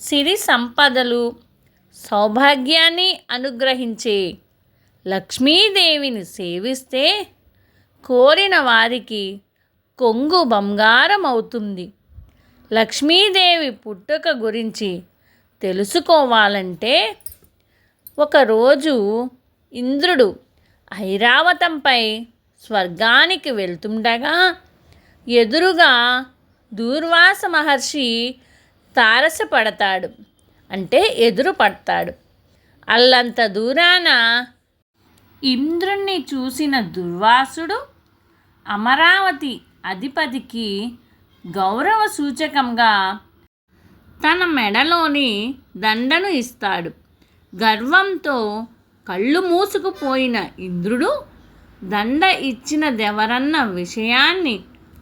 సిరి సంపదలు సౌభాగ్యాన్ని అనుగ్రహించే లక్ష్మీదేవిని సేవిస్తే కోరిన వారికి కొంగు బంగారం అవుతుంది లక్ష్మీదేవి పుట్టుక గురించి తెలుసుకోవాలంటే ఒకరోజు ఇంద్రుడు ఐరావతంపై స్వర్గానికి వెళ్తుండగా ఎదురుగా దూర్వాస మహర్షి తారసపడతాడు. అంటే ఎదురు పడతాడు. అల్లంత దూరాన ఇంద్రుణ్ణి చూసిన దుర్వాసుడు అమరావతి అధిపతికి గౌరవ సూచకంగా తన మెడలోని దండను ఇస్తాడు. గర్వంతో కళ్ళు మూసుకుపోయిన ఇంద్రుడు దండ ఇచ్చినదెవరన్న విషయాన్ని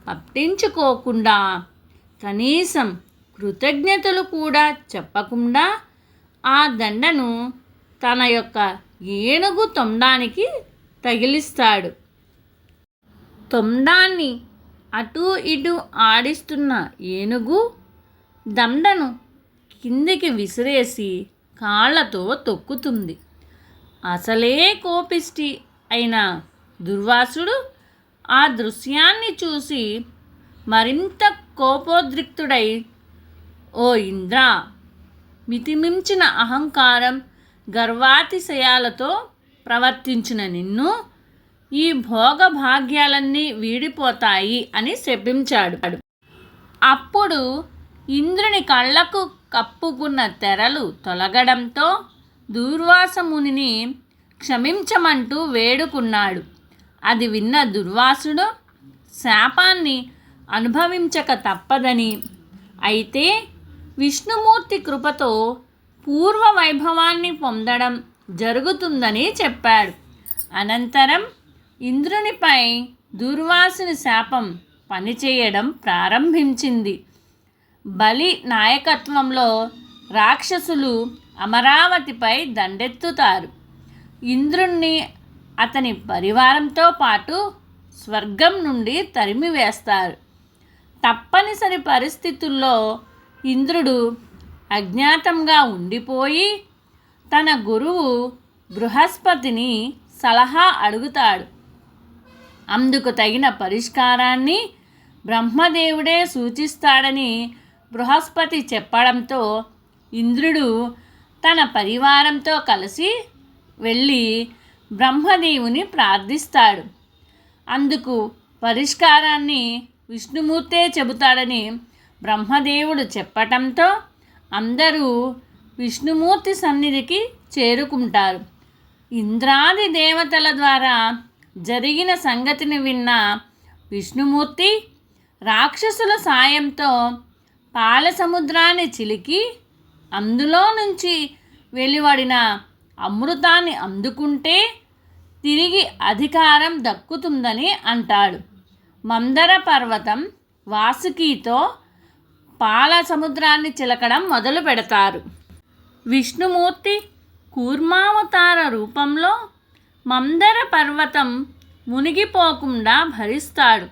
పట్టించుకోకుండా కనీసం కృతజ్ఞతలు కూడా చెప్పకుండా ఆ దండను తన యొక్క ఏనుగు తొండానికి తగిలిస్తాడు. తొండాన్ని అటు ఇటు ఆడిస్తున్న ఏనుగు దండను కిందికి విసిరేసి కాళ్ళతో తొక్కుతుంది. అసలే కోపిష్టి అయిన దుర్వాసుడు ఆ దృశ్యాన్ని చూసి మరింత కోపోద్రిక్తుడై ఓ ఇంద్ర మితిమించిన అహంకారం గర్వాతిశయాలతో ప్రవర్తించిన నిన్ను ఈ భోగభాగ్యాలన్నీ వీడిపోతాయి అని శపించాడు. అప్పుడు ఇంద్రుని కళ్ళకు కప్పుకున్న తెరలు తొలగడంతో దుర్వాసమునిని క్షమించమంటూ వేడుకున్నాడు. అది విన్న దుర్వాసుడు శాపాన్ని అనుభవించక తప్పదని. అయితే విష్ణుమూర్తి కృపతో పూర్వ వైభవాన్ని పొందడం జరుగుతుందని చెప్పాడు. అనంతరం ఇంద్రునిపై దుర్వాసుని శాపం పనిచేయడం ప్రారంభించింది. బలి నాయకత్వంలో రాక్షసులు అమరావతిపై దండెత్తుతారు. ఇంద్రుణ్ణి అతని పరివారంతో పాటు స్వర్గం నుండి తరిమివేస్తారు. తప్పనిసరి పరిస్థితుల్లో ఇంద్రుడు అజ్ఞాతంగా ఉండిపోయి తన గురువు బృహస్పతిని సలహా అడుగుతాడు. అందుకు తగిన పరిష్కారాన్ని బ్రహ్మదేవుడే సూచిస్తాడని బృహస్పతి చెప్పడంతో ఇంద్రుడు తన పరివారంతో కలిసి వెళ్ళి బ్రహ్మదేవుని ప్రార్థిస్తాడు. అందుకు పరిష్కారాన్ని విష్ణుమూర్తే చెబుతాడని బ్రహ్మదేవుడు చెప్పటంతో అందరూ విష్ణుమూర్తి సన్నిధికి చేరుకుంటారు. ఇంద్రాది దేవతల ద్వారా జరిగిన సంగతిని విన్న విష్ణుమూర్తి రాక్షసుల సాయంతో పాలసముద్రాన్ని చిలికి అందులో నుంచి వెలువడిన అమృతాన్ని అందుకుంటే తిరిగి అధికారం దక్కుతుందని అంటాడు. మందర పర్వతం వాసుకితో పాల సముద్రాన్ని చిలకడం మొదలు పెడతారు. విష్ణుమూర్తి కూర్మావతార రూపంలో మందర పర్వతం మునిగిపోకుండా భరిస్తాడు.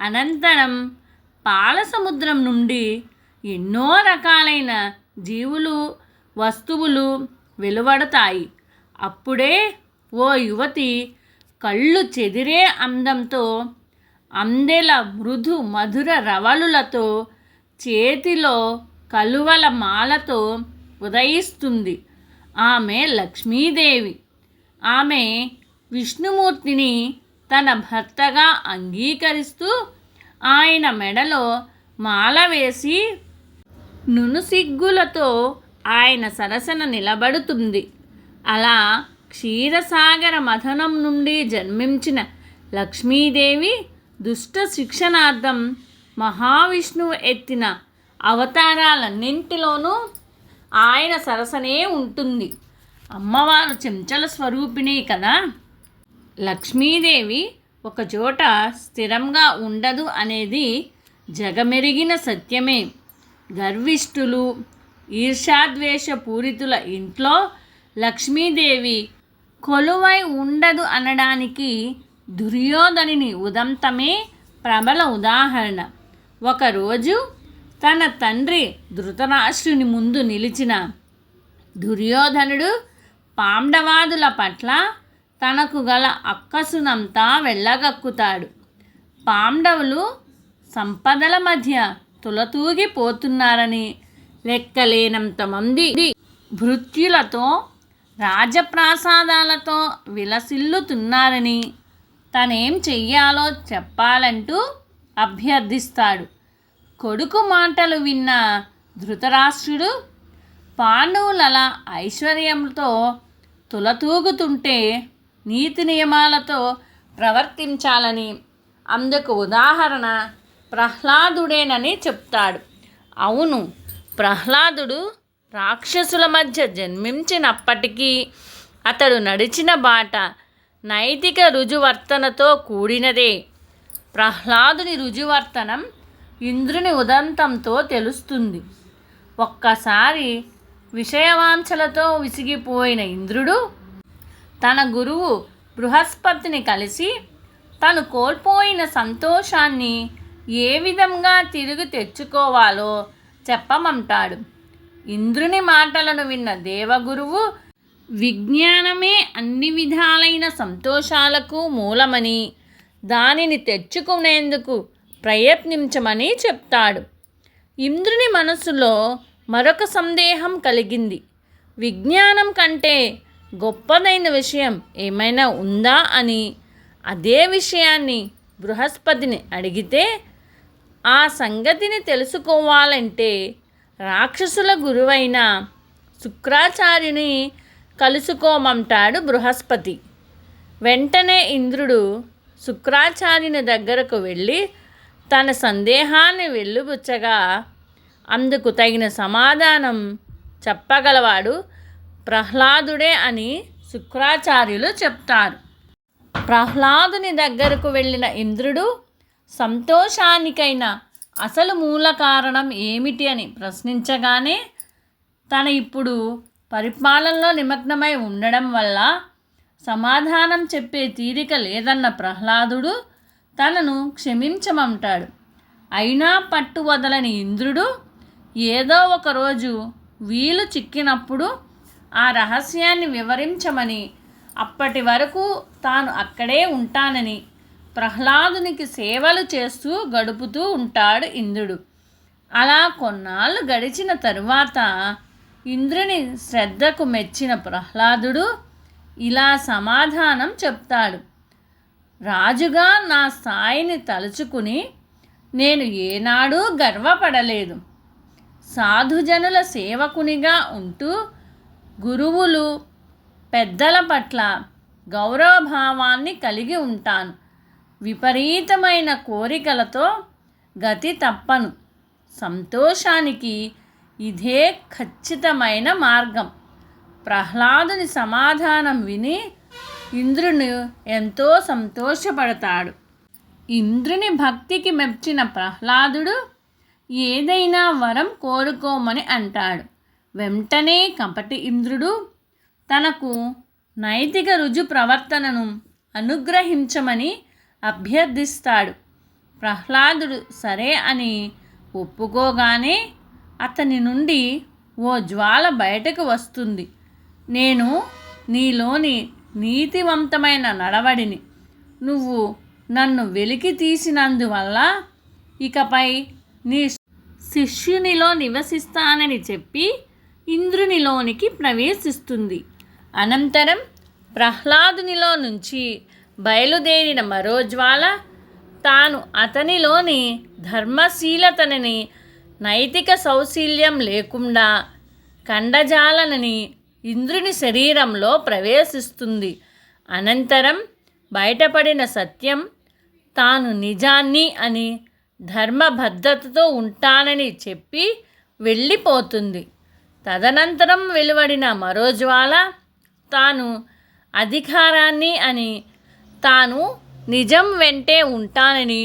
అనంతరం పాల సముద్రం నుండి ఎన్నో రకాలైన జీవులు వస్తువులు వెలువడతాయి. అప్పుడే ఓ యువతి కళ్ళు చెదిరే అందంతో అందెల మృదు మధుర రవళులతో చేతిలో కలువల మాలతో ఉదయిస్తుంది. ఆమె లక్ష్మీదేవి. ఆమె విష్ణుమూర్తిని తన భర్తగా అంగీకరిస్తూ ఆయన మెడలో మాల వేసి నునుసిగ్గులతో ఆయన సరసన నిలబడుతుంది. అలా క్షీరసాగర మథనం నుండి జన్మించిన లక్ష్మీదేవి దుష్ట శిక్షణార్థం మహావిష్ణువు ఎత్తిన అవతారాలన్నింటిలోనూ ఆయన సరసనే ఉంటుంది. అమ్మవారు చెంచల స్వరూపిణి కదా. లక్ష్మీదేవి ఒక చోట స్థిరంగా ఉండదు అనేది జగమెరిగిన సత్యమే. గర్విష్ఠులు ఈర్షాద్వేష పూరితుల ఇంట్లో లక్ష్మీదేవి కొలువై ఉండదు అనడానికి దుర్యోధనిని ఉదంతమే ప్రబల ఉదాహరణ. ఒకరోజు తన తండ్రి ధృతరాష్ట్రుని ముందు నిలిచిన దుర్యోధనుడు పాండవాదుల పట్ల తనకు గల అక్కసునంతా వెళ్ళగక్కుతాడు. పాండవులు సంపదల మధ్య తులతూగిపోతున్నారని లెక్కలేనంత మంది భృత్యులతో రాజప్రాసాదాలతో విలసిల్లుతున్నారని తనేం చెయ్యాలో చెప్పాలంటూ అభ్యర్థిస్తాడు. కొడుకు మాటలు విన్న ధృతరాష్ట్రుడు పాండవులల ఐశ్వర్యంతో తులతూగుతుంటే నీతి నియమాలతో ప్రవర్తించాలని అందుకు ఉదాహరణ ప్రహ్లాదుడేనని చెప్తాడు. అవును ప్రహ్లాదుడు రాక్షసుల మధ్య జన్మించినప్పటికీ అతడు నడిచిన బాట నైతిక రుజువర్తనతో కూడినదే. ప్రహ్లాదుని రుజువర్తనం ఇంద్రుని ఉదంతంతో తెలుస్తుంది. ఒక్కసారి విషయవాంఛలతో విసిగిపోయిన ఇంద్రుడు తన గురువు బృహస్పతిని కలిసి తను కోల్పోయిన సంతోషాన్ని ఏ విధంగా తిరిగి తెచ్చుకోవాలో చెప్పమంటాడు. ఇంద్రుని మాటలను విన్న దేవగురువు విజ్ఞానమే అన్ని విధాలైన సంతోషాలకు మూలమని దానిని తెచ్చుకునేందుకు ప్రయత్నించమని చెప్తాడు. ఇంద్రుని మనసులో మరొక సందేహం కలిగింది. విజ్ఞానం కంటే గొప్పదైన విషయం ఏమైనా ఉందా అని అదే విషయాన్ని బృహస్పతిని అడిగితే ఆ సంగతిని తెలుసుకోవాలంటే రాక్షసుల గురువైన శుక్రాచార్యుని కలుసుకోమంటాడు బృహస్పతి. వెంటనే ఇంద్రుడు శుక్రాచార్యుని దగ్గరకు వెళ్ళి తన సందేహాన్ని వెళ్ళుబుచ్చగా అందుకు తగిన సమాధానం చెప్పగలవాడు ప్రహ్లాదుడే అని శుక్రాచార్యులు చెప్తారు. ప్రహ్లాదుని దగ్గరకు వెళ్ళిన ఇంద్రుడు సంతోషానికైన అసలు మూల కారణం ఏమిటి అని ప్రశ్నించగానే తన ఇప్పుడు పరిపాలనలో నిమగ్నమై ఉండడం వల్ల సమాధానం చెప్పే తీరిక లేదన్న ప్రహ్లాదుడు తనను క్షమించమంటాడు. అయినా పట్టు వదలని ఇంద్రుడు ఏదో ఒకరోజు వీలు చిక్కినప్పుడు ఆ రహస్యాన్ని వివరించమని అప్పటి వరకు తాను అక్కడే ఉంటానని ప్రహ్లాదునికి సేవలు చేస్తూ గడుపుతూ ఉంటాడు ఇంద్రుడు. అలా కొన్నాళ్ళు గడిచిన తరువాత ఇంద్రుని శ్రద్ధకు మెచ్చిన ప్రహ్లాదుడు ఇలా సమాధానం చెప్తాడు. రాజుగా నా స్థాయిని తలుచుకుని నేను ఏనాడూ గర్వపడలేదు. సాధుజనుల సేవకునిగా ఉంటూ గురువులు పెద్దల పట్ల గౌరవభావాన్ని కలిగి ఉంటాను. విపరీతమైన కోరికలతో గతి తప్పను. సంతోషానికి ఇదే ఖచ్చితమైన మార్గం. ప్రహ్లాదుని సమాధానం విని ఇంద్రుని ఎంతో సంతోషపడతాడు. ఇంద్రుని భక్తికి మెచ్చిన ప్రహ్లాదుడు ఏదైనా వరం కోరుకోమని అంటాడు. వెంటనే కపటి ఇంద్రుడు తనకు నైతిక రుజు ప్రవర్తనను అనుగ్రహించమని అభ్యర్థిస్తాడు. ప్రహ్లాదుడు సరే అని ఒప్పుకోగానే అతని నుండి ఓ జ్వాల బయటకు వస్తుంది. నేను నీలోని నీతివంతమైన నడవడిని. నువ్వు నన్ను వెలికి తీసినందువల్ల ఇకపై నీ శిష్యునిలో నివసిస్తానని చెప్పి ఇంద్రునిలోనికి ప్రవేశిస్తుంది. అనంతరం ప్రహ్లాదునిలో నుంచి బయలుదేరిన మరో జ్వాల తాను అతనిలోని ధర్మశీలతనని నైతిక సౌశీల్యం లేకుండా కండజాలనని ఇంద్రుని శరీరంలో ప్రవేశిస్తుంది. అనంతరం బయటపడిన సత్యం తాను నిజాన్ని అని ధర్మబద్ధతతో ఉంటానని చెప్పి వెళ్ళిపోతుంది. తదనంతరం వెలువడిన మరో జ్వాల తాను అధికారాన్ని అని తాను నిజం వెంటే ఉంటానని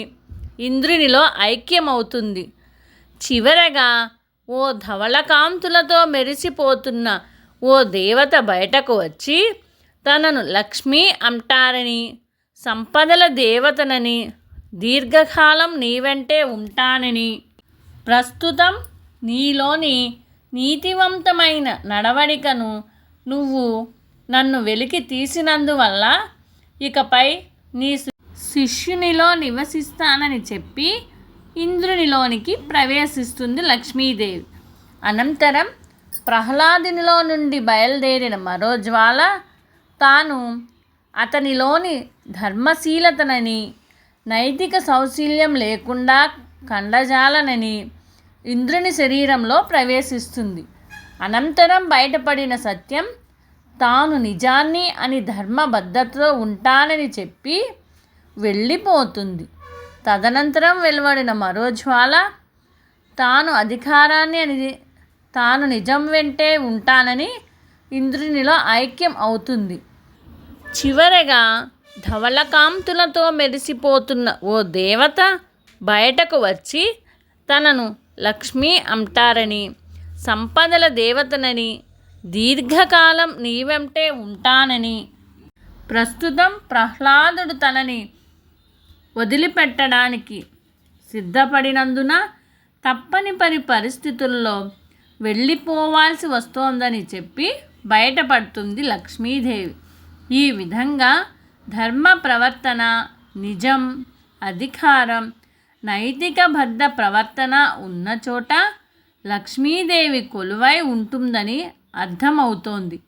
ఇంద్రునిలో ఐక్యమవుతుంది. చివరగా ఓ ధవళకాంతులతో మెరిసిపోతున్న ఓ దేవత బయటకు వచ్చి తనను లక్ష్మి అంటారని సంపదల దేవతనని దీర్ఘకాలం నీ వెంటే ఉంటానని ప్రస్తుతం నీలోని నీతివంతమైన నడవడికను నువ్వు నన్ను వెలికి తీసినందువల్ల ఇకపై నీ శిష్యునిలో నివసిస్తానని చెప్పి ఇంద్రునిలోనికి ప్రవేశిస్తుంది లక్ష్మీదేవి. అనంతరం ప్రహ్లాదునిలో నుండి బయలుదేరిన మరో జ్వాల తాను అతనిలోని ధర్మశీలతనని నైతిక సౌశీల్యం లేకుండా కండజాలనని ఇంద్రుని శరీరంలో ప్రవేశిస్తుంది. అనంతరం బయటపడిన సత్యం తాను నిజాన్ని అని ధర్మబద్ధతతో ఉంటానని చెప్పి వెళ్ళిపోతుంది. తదనంతరం వెలువడిన మరో జ్వాల తాను అధికారాన్ని అని తాను నిజం వెంటే ఉంటానని ఇంద్రునిలో ఐక్యం అవుతుంది. చివరగా ధవళకాంతులతో మెరిసిపోతున్న ఓ దేవత బయటకు వచ్చి తనను లక్ష్మి అంటారని సంపదల దేవతనని దీర్ఘకాలం నీ వెంటే ఉంటానని ప్రస్తుతం ప్రహ్లాదుడు తనని వదిలిపెట్టడానికి సిద్ధపడినందున తప్పనిపరి పరిస్థితుల్లో వెళ్ళిపోవాల్సి వస్తోందని చెప్పి బయటపడుతుంది లక్ష్మీదేవి. ఈ విధంగా ధర్మ ప్రవర్తన నిజం అధికారం నైతికబద్ధ ప్రవర్తన ఉన్న చోట లక్ష్మీదేవి కొలువై ఉంటుందని అర్థమవుతోంది.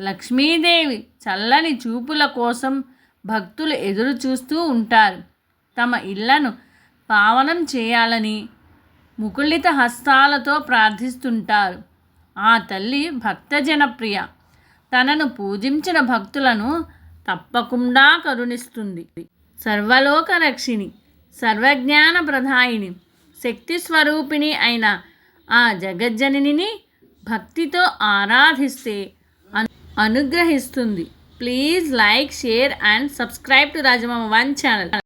లక్ష్మీదేవి చల్లని చూపుల కోసం భక్తులు ఎదురు చూస్తూ ఉంటారు. తమ ఇళ్ళను పావనం చేయాలని ముకుళిత హస్తాలతో ప్రార్థిస్తుంటారు. ఆ తల్లి భక్తజనప్రియ. తనను పూజించిన భక్తులను తప్పకుండా కరుణిస్తుంది. సర్వలోక రక్షిణి సర్వజ్ఞాన ప్రధాయిని శక్తి స్వరూపిణి అయిన ఆ జగజ్జననిని భక్తితో ఆరాధిస్తే అను- అనుగ్రహిస్తుంది. Please like share and subscribe to Rajamama one channel.